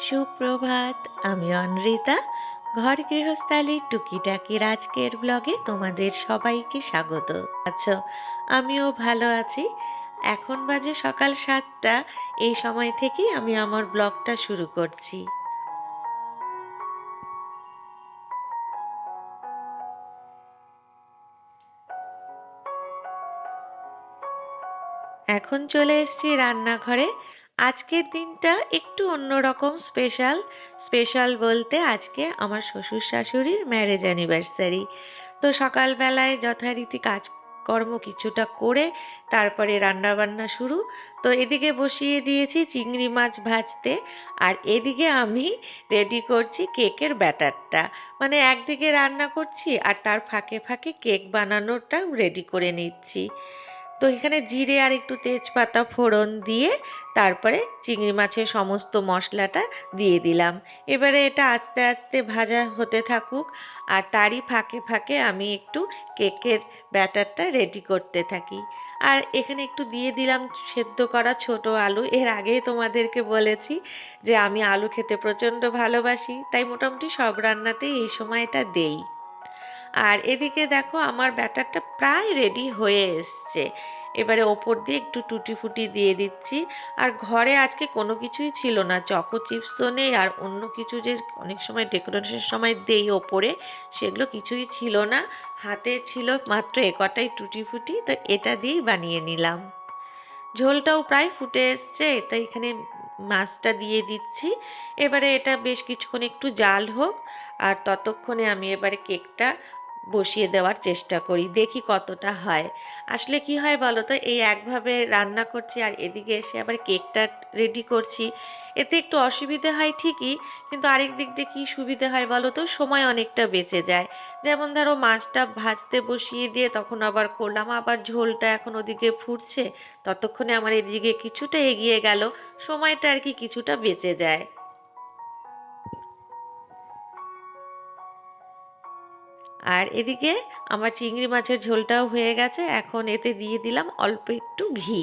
সুপ্রভাত, আমি অনৃতা। ঘর গৃহস্থালির টুকিটাকির আজকের ব্লগে তোমাদের সবাইকে স্বাগত। আচ্ছা আমিও ভালো আছি। এখন বাজে সকাল সাতটা। এই সময় থেকেই আমি আমার ব্লগটা শুরু করছি। এখন চলে এসেছি রান্নাঘরে। আজকের দিনটা একটু অন্যরকম স্পেশাল স্পেশাল বলতে আজকে আমার শ্বশুর শাশুড়ির ম্যারেজ অ্যানিভার্সারি তো সকালবেলায় যথারীতি কাজকর্ম কিছুটা করে তারপরে রান্নাবান্না শুরু। তো এদিকে বসিয়ে দিয়েছি চিংড়ি মাছ ভাজতে আর এদিকে আমি রেডি করছি কেকের ব্যাটারটা। মানে একদিকে রান্না করছি আর তার ফাঁকে ফাঁকে কেক বানানোটা রেডি করে নিচ্ছি। তো এখানে জিরে আর একটু তেজপাতা ফোড়ন দিয়ে তারপরে চিংড়ি মাছের সমস্ত মশলাটা দিয়ে দিলাম। এবারে এটা আস্তে আস্তে ভাজা হতে থাকুক আর তারই ফাঁকে ফাঁকে আমি একটু কেকের ব্যাটারটা রেডি করতে থাকি। আর এখানে একটু দিয়ে দিলাম সেদ্ধ করা ছোট আলু। এর আগেই তোমাদেরকে বলেছি যে আমি আলু খেতে প্রচণ্ড ভালোবাসি, তাই মোটামুটি সব রান্নাতেই এই সময়টা দেই। আর এদিকে দেখো আমার ব্যাটারটা প্রায় রেডি হয়ে এসছে। এবারে ওপর দিয়ে একটু টুটি ফুটি দিয়ে দিচ্ছি। আর ঘরে আজকে কোনো কিছুই ছিল না। চকো চিপসও নেই আর অন্য কিছু যে অনেক সময় ডেকোরেশনের সময় দেই ওপরে, সেগুলো কিছুই ছিল না। হাতে ছিল মাত্র একটাই টুটি ফুটি তো এটা দিয়েই বানিয়ে নিলাম। ঝোলটাও প্রায় ফুটে এসছে, তাই এখানে মাছটা দিয়ে দিচ্ছি। এবারে এটা বেশ কিছুক্ষণ একটু জাল হোক, আর ততক্ষণে আমি এবারে কেকটা বসিয়ে দেওয়ার চেষ্টা করি, দেখি কতটা হয়। আসলে কি হয় বলো তো এই একভাবে রান্না করছি আর এদিকে এসে আবার কেকটা রেডি করছি, এতে একটু অসুবিধে হয় ঠিকই, কিন্তু আরেক দিক দিয়ে কী সুবিধে হয় বলো তো সময় অনেকটা বেঁচে যায়। যেমন ধরো মাছটা ভাজতে বসিয়ে দিয়ে তখন আবার করলাম, আবার ঝোলটা এখন ওদিকে ফুটছে, ততক্ষণে আমার এদিকে কিছুটা এগিয়ে গেল, সময়টা আর কি কিছুটা বেঁচে যায়। আর এদিকে আমার চিংড়ি মাছের ঝোলটাও হয়ে গেছে, এখন এতে দিয়ে দিলাম অল্প একটু ঘি।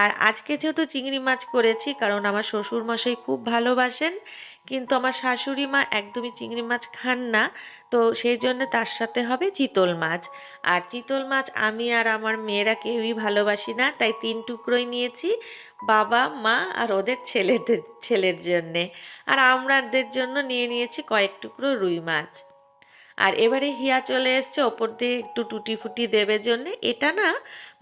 আর আজকে যেহেতু চিংড়ি মাছ করেছি, কারণ আমার শ্বশুর মশাই খুব ভালোবাসেন, কিন্তু আমার শাশুড়ি মা একদমই চিংড়ি মাছ খান না, তো সেই জন্য তার সাথে হবে চিতল মাছ। আর চিতল মাছ আমি আর আমার মেয়েরা কেউই ভালোবাসি না, তাই তিন টুকরোই নিয়েছি, বাবা, মা আর ওদের ছেলেদের, ছেলের জন্যে। আর আমরাদের জন্য নিয়ে নিয়েছি কয়েক টুকরো রুই মাছ। আর এবারে হিয়া চলে এসছে, ওপর দিয়ে একটু টুটি ফুটি দেবে জন্যে। এটা না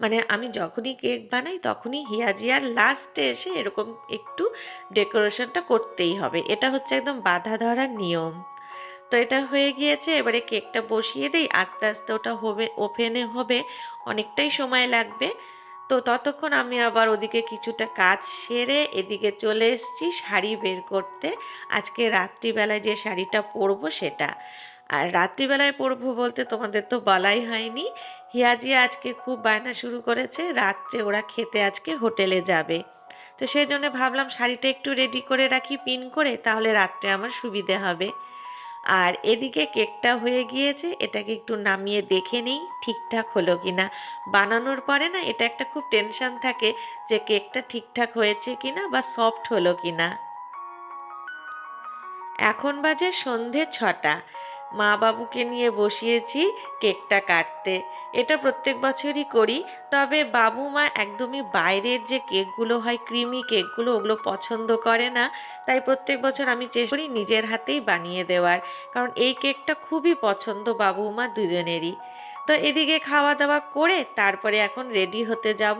মানে আমি যখনই কেক বানাই তখনই হিয়া জিয়ার লাস্টে এসে এরকম একটু ডেকোরেশনটা করতেই হবে। এটা হচ্ছে একদম বাধা ধরার নিয়ম। তো এটা হয়ে গিয়েছে, এবারে কেকটা বসিয়ে দিই। আস্তে আস্তে ওটা হবে ওভেনে হবে, অনেকটাই সময় লাগবে। তো ততক্ষণ আমি আবার ওদিকে কিছুটা কাজ সেরে এদিকে চলে এসেছি শাড়ি বের করতে। আজকে রাত্রিবেলায় যে শাড়িটা পরবো সেটা। আর রাত্রিবেলায় পড়ব বলতে তোমাদের তো বলাই হয়নি। হিয়াজি আজকে খুব বায়না শুরু করেছে, রাত্রে ওরা খেতে আজকে হোটেলে যাবে। তো সেই জন্য ভাবলাম শাড়িটা একটু রেডি করে রাখি, পিন করে তাহলে রাত্রে আমার সুবিধে হবে। আর এদিকে কেকটা হয়ে গিয়েছে, এটাকে একটু নামিয়ে দেখে নিই ঠিকঠাক হলো কি না বানানোর পরে না এটা একটা খুব টেনশন থাকে যে কেকটা ঠিকঠাক হয়েছে কি না বা সফট হলো কি না এখন বাজে সন্ধে ছটা। মা বাবুকে নিয়ে বসিয়েছি কেকটা কাটতে। এটা প্রত্যেক বছরই করি, তবে বাবু মা একদমই বাইরের যে কেকগুলো হয়, ক্রিমি কেকগুলো, ওগুলো পছন্দ করে না। তাই প্রত্যেক বছর আমি চেষ্টা করি নিজের হাতেই বানিয়ে দেওয়ার, কারণ এই কেকটা খুবই পছন্দ বাবু মা দুজনেরই। তো এদিকে খাওয়া দাওয়া করে তারপরে এখন রেডি হতে যাব,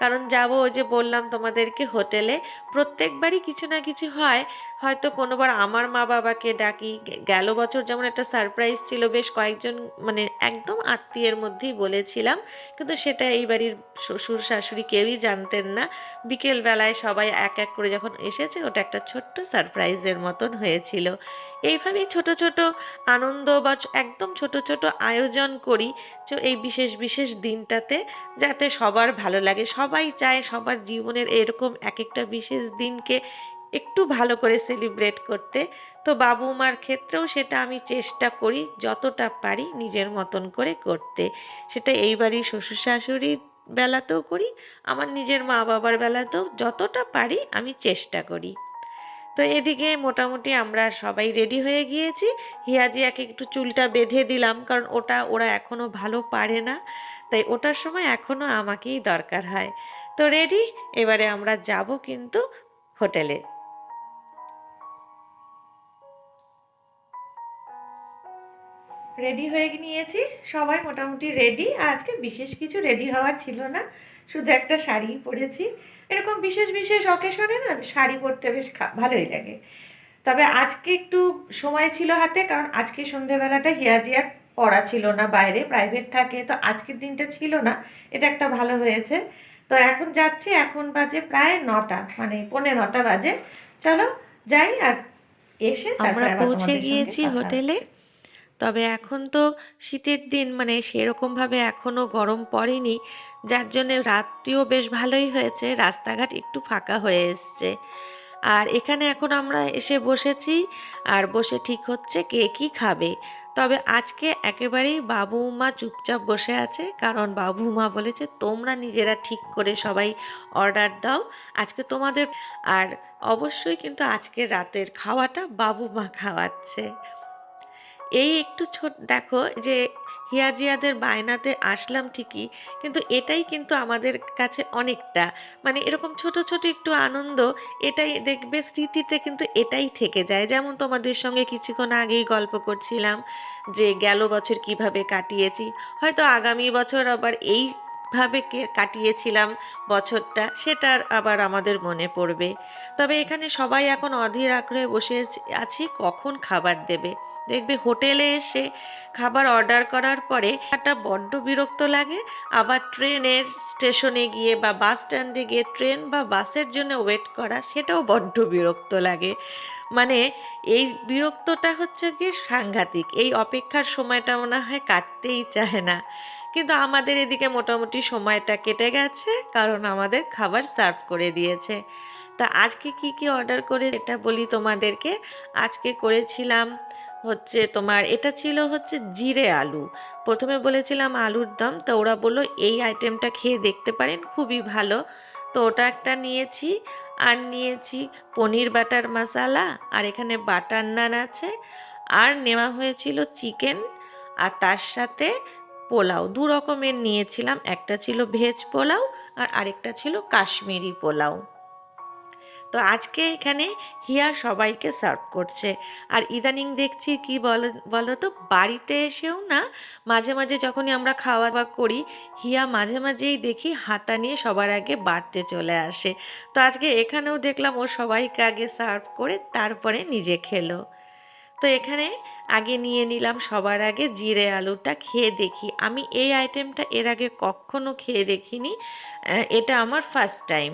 কারণ যাব ওই যে বললাম তোমাদেরকে হোটেলে। প্রত্যেকবারই কিছু না কিছু হয় হয়তো কোনোবার আমার মা বাবাকে ডাকি। গেল বছর যেমন একটা সারপ্রাইজ ছিল, বেশ কয়েকজন মানে একদম আত্মীয়ের মধ্যেই বলেছিলাম। কিন্তু সেটা এই বাড়ির শ্বশুর শাশুড়ি কেউই জানতেন না। বিকেল বেলায় সবাই এক এক করে যখন এসেছে, ওটা একটা ছোট্ট সারপ্রাইজের মতন হয়েছিল। এইভাবেই ছোট ছোট আনন্দ বা একদম ছোট ছোট আয়োজন করি এই বিশেষ বিশেষ দিনটাতে যাতে সবার ভালো লাগে। সবাই চায় সবার জীবনের এরকম এক একটা বিশেষ দিনকে একটু ভালো করে সেলিব্রেট করতে। তো বাবু মার ক্ষেত্রেও সেটা আমি চেষ্টা করি যতটা পারি নিজের মতন করে করতে। সেটা এইবারই শ্বশুর শাশুড়ির বেলাতেও করি, আমার নিজের মা বাবার বেলাতেও যতটা পারি আমি চেষ্টা করি। তো এদিকে মোটামুটি আমরা সবাই রেডি হয়ে গিয়েছি। হিয়াজিয়াকে একটু চুলটা বেঁধে দিলাম কারণ ওটা ওরা এখনও ভালো পারে না। তাই ওটার সময় এখনও আমাকেই দরকার হয়। তো রেডি এবারে আমরা যাব কিন্তু হোটেলে। রেডি হয়ে নিয়েছি। সবাই মোটামুটি রেডি আর আজকে বিশেষ কিছু রেডি হওয়ার ছিল না। শুধু একটা শাড়ি পরেছি। এরকম বিশেষ বিশেষ অকেশনে না শাড়ি পরতে বেশ ভালোই লাগে। তবে আজকে একটু সময় ছিল হাতে কারণ আজকে সন্ধেবেলাটা হিয়াজিয়া পড়া ছিল না বাইরে প্রাইভেট থাকে। তো আজকের দিনটা ছিল না। এটা একটা ভালো হয়েছে। তো এখন যাচ্ছি। এখন বাজে প্রায় নটা। মানে পৌনে নটা বাজে। চলো যাই আর এসে তারপর আমরা পৌঁছে গিয়েছি হোটেলে। তবে এখন তো শীতের দিন মানে সেরকমভাবে এখনও গরম পড়েনি, যার জন্য রাত্রিও বেশ ভালোই হয়েছে, রাস্তাঘাট একটু ফাঁকা হয়ে এসছে। আর এখানে এখন আমরা এসে বসেছি, আর বসে ঠিক হচ্ছে কে কি খাবে। তবে আজকে একেবারেই বাবু মা চুপচাপ বসে আছে, কারণ বাবু মা বলেছে, তোমরা নিজেরা ঠিক করে সবাই অর্ডার দাও, আজকে তোমাদের আর অবশ্যই কিন্তু আজকে রাতের খাওয়াটা বাবু মা খাওয়াচ্ছে। এই একটু ছোট, দেখো যে হিয়াজিয়াদের বায়নাতে আসলাম ঠিকই, কিন্তু এটাই কিন্তু আমাদের কাছে অনেকটা। মানে এরকম ছোট ছোট একটু আনন্দ, এটাই দেখবে স্মৃতিতে কিন্তু এটাই থেকে যায়। যেমন তোমাদের সঙ্গে কিছুক্ষণ আগেই গল্প করছিলাম যে গেল বছর কীভাবে কাটিয়েছি। হয়তো আগামী বছর আবার এই ভাবে কাটিয়েছিলাম বছরটা, সেটার আবার আমাদের মনে পড়বে। তবে এখানে সবাই এখন অধীর আগ্রহে বসে আছি, কখন খাবার দেবে? দেখবে হোটেলে এসে খাবার অর্ডার করার পরে একটা বড্ড বিরক্ত লাগে। আবার ট্রেনের স্টেশনে গিয়ে বা বাস স্ট্যান্ডে গিয়ে ট্রেন বা বাসের জন্য ওয়েট করা, সেটাও বড্ড বিরক্ত লাগে। মানে এই বিরক্তটা হচ্ছে গিয়ে সাংঘাতিক। এই অপেক্ষার সময়টা মনে হয় কাটতেই চায় না। কিন্তু আমাদের এদিকে মোটামুটি সময়টা কেটে গেছে, কারণ আমাদের খাবার সার্ভ করে দিয়েছে। তা আজকে কি কি অর্ডার করে এটা বলি তোমাদেরকে। আজকে করেছিলাম হচ্ছে তোমার, এটা ছিল হচ্ছে জিরে আলু। প্রথমে বলেছিলাম আলুর দম, তো ওরা বলল এই আইটেমটা খেয়ে দেখতে পারেন, খুবই ভালো। তো ওটা একটা নিয়েছি, আর নিয়েছি পনির বাটার মশালা, আর এখানে বাটার নান আছে, আর নেওয়া হয়েছিল চিকেন, আর তার সাথে পোলাও। দু রকমের নিয়েছিলাম, একটা ছিল ভেজ পোলাও, আর আরেকটা ছিল কাশ্মীরি পোলাও। তো আজকে এখানে হিয়া সবাইকে সার্ভ করছে। আর ইদানিং দেখছি কি বল বলো তো বাড়িতে এসেও না মাঝে মাঝে যখনই আমরা খাওয়া দাওয়া করি, হিয়া মাঝে মাঝেই দেখি হাতা নিয়ে সবার আগে বাড়তে চলে আসে। তো আজকে এখানেও দেখলাম ও সবাইকে আগে সার্ভ করে তারপরে নিজে খেলো। তো এখানে আগে নিয়ে নিলাম সবার আগে জিরে আলুটা, খেয়ে দেখি। আমি এই আইটেমটা এর আগে কখনো খেয়ে দেখিনি এটা আমার ফার্স্ট টাইম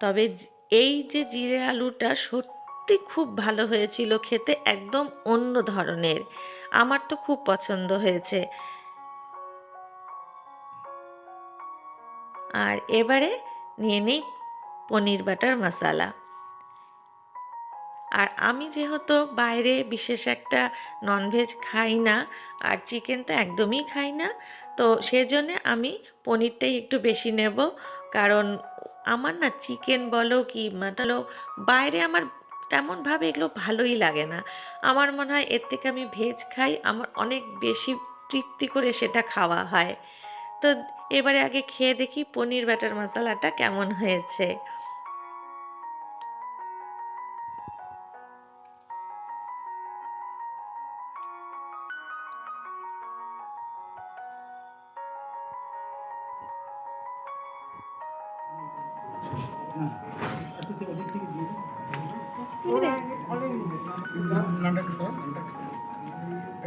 তবে এই যে জিরে আলুটা সত্যি খুব ভালো হয়েছিল খেতে একদম অন্য ধরনের। আমার তো খুব পছন্দ হয়েছে। আর এবারে নিয়ে নিই পনির বাটার মশালা। আর আমি যেহেতু বাইরে বিশেষ একটা ননভেজ খাই না, আর চিকেন তো একদমই খাই না, তো সেজন্য আমি পনিরটাই একটু বেশি নেব। কারণ আমার না চিকেন বলো কি মাটালো বাইরে আমার তেমনভাবে এগুলো ভালোই লাগে না। আমার মনে হয় এর থেকে আমি ভেজ খাই, আমার অনেক বেশি তৃপ্তি করে সেটা খাওয়া হয়। তো এবারে আগে খেয়ে দেখি পনির ব্যাটার মশলাটা কেমন হয়েছে।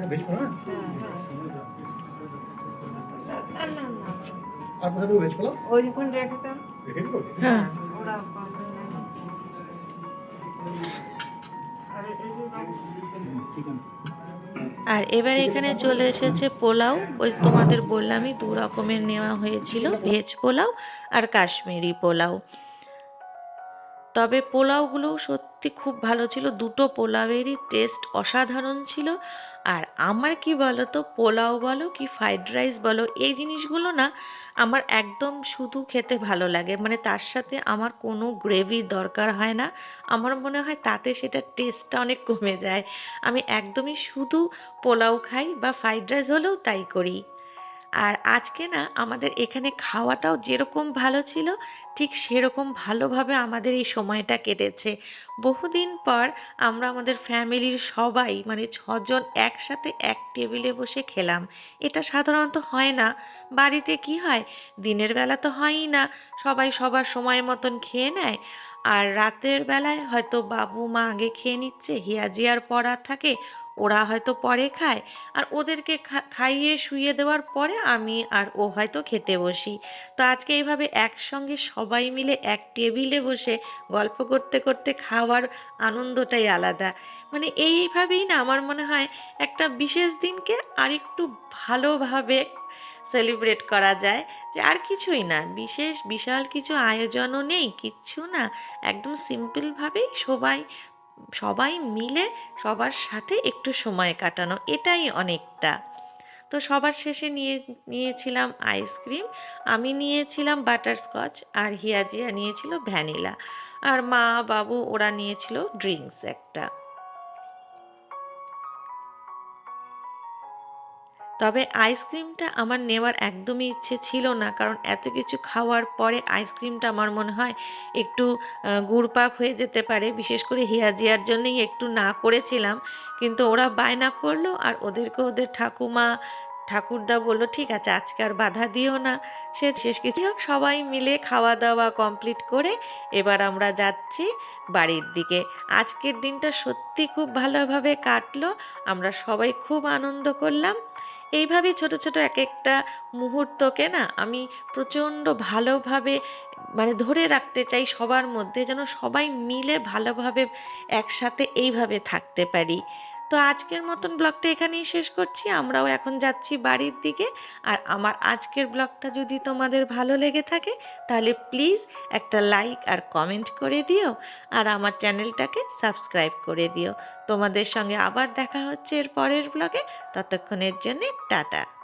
ভেজ পোলাও না? আর কোথা থেকে ভেজ পোলাও ওই ফোন রেখে দাও রেখে দিবো? হ্যাঁ। ওরা আর এবার এখানে চলে এসেছে পোলাও। ওই তোমাদের বললামই দু রকমের নেওয়া হয়েছিল ভেজ পোলাও আর কাশ্মীরি পোলাও। তবে পোলাওগুলোও সত্যি খুব ভালো ছিল। দুটো পোলাওয়েরই টেস্ট অসাধারণ ছিল। আর আমার কি বলো তো পোলাও বলো কি ফ্রাইড রাইস বলো, এই জিনিসগুলো না আমার একদম শুধু খেতে ভালো লাগে। মানে তার সাথে আমার কোনো গ্রেভি দরকার হয় না। আমার মনে হয় তাতে সেটা টেস্টটা অনেক কমে যায়। আমি একদমই শুধু পোলাও খাই বা ফ্রাইড রাইস হলেও তাই করি। আর আজকে না আমাদের এখানে খাওয়াটাও যেরকম ভালো ছিল, ঠিক সেরকম ভালোভাবে আমাদের এই সময়টা কেটেছে। বহুদিন পর আমরা আমাদের ফ্যামিলির সবাই মানে ছজন একসাথে এক টেবিলে বসে খেলাম। এটা সাধারণত হয় না। বাড়িতে কি হয়? দিনের বেলা তো হয়ই না। সবাই সবার সময় মতন খেয়ে নেয়। আর রাতের বেলায় হয়তো বাবু মা আগে খেয়ে নিচ্ছে হিয়াজি আর পড়া থাকে। ওরা হয়তো পরে খায়। আর ওদেরকে খাইয়ে শুইয়ে দেওয়ার পরে আমি আর ও হয়তো খেতে বসি। তো আজকে এইভাবে একসঙ্গে সবাই মিলে এক টেবিলে বসে গল্প করতে করতে খাওয়ার আনন্দটাই আলাদা। মানে এইভাবেই না আমার মনে হয় একটা বিশেষ দিনকে আরেকটু ভালোভাবে সেলিব্রেট করা যায়। যে আর কিছুই না, বিশেষ, বিশাল কিছু আয়োজনও নেই, কিচ্ছু না। একদম সিম্পলভাবেই সবাই সবাই মিলে সবার সাথে একটু সময় কাটানো, এটাই অনেকটা। তো সবার শেষে নিয়ে, নিয়েছিলাম আইসক্রিম, আমি নিয়েছিলাম বাটারস্কচ আর হিয়াজিয়া নিয়েছিল ভ্যানিলা। আর মা বাবু ওরা নিয়েছিল ড্রিঙ্কস একটা। তবে আইসক্রিমটা আমার নেওয়ার একদমই ইচ্ছে ছিল না। কারণ এত কিছু খাওয়ার পরে আইসক্রিমটা আমার মনে হয় একটু গুড়পাক হয়ে যেতে পারে। বিশেষ করে হিয়াজিয়ার জন্যই একটু না করেছিলাম। কিন্তু ওরা বায়না করল আর ওদেরকে ওদের ঠাকুমা, ঠাকুরদা বলল, ঠিক আছে, আজকে আর বাধা দিও না। সে শেষ কিছু হোক, সবাই মিলে খাওয়া দাওয়া কমপ্লিট করে এবার আমরা যাচ্ছি বাড়ির দিকে। আজকের দিনটা সত্যি খুব ভালোভাবে কাটলো। আমরা সবাই খুব আনন্দ করলাম। এইভাবেই ছোট ছোট এক একটা মুহূর্তকে না আমি প্রচণ্ড ভালোভাবে মানে ধরে রাখতে চাই সবার মধ্যে যেন সবাই মিলে ভালোভাবে একসাথে এইভাবে থাকতে পারি। তো আজকের মতন ব্লগটা এখানেই শেষ করছি। আমরাও এখন যাচ্ছি বাড়ির দিকে। আর আমার আজকের ব্লগটা যদি তোমাদের ভালো লেগে থাকে, তাহলে প্লিজ একটা লাইক আর কমেন্ট করে দিও। আর আমার চ্যানেলটাকে সাবস্ক্রাইব করে দিও। তোমাদের সঙ্গে আবার দেখা হচ্ছে এর পরের ব্লগে। ততক্ষণের জন্যে টাটা।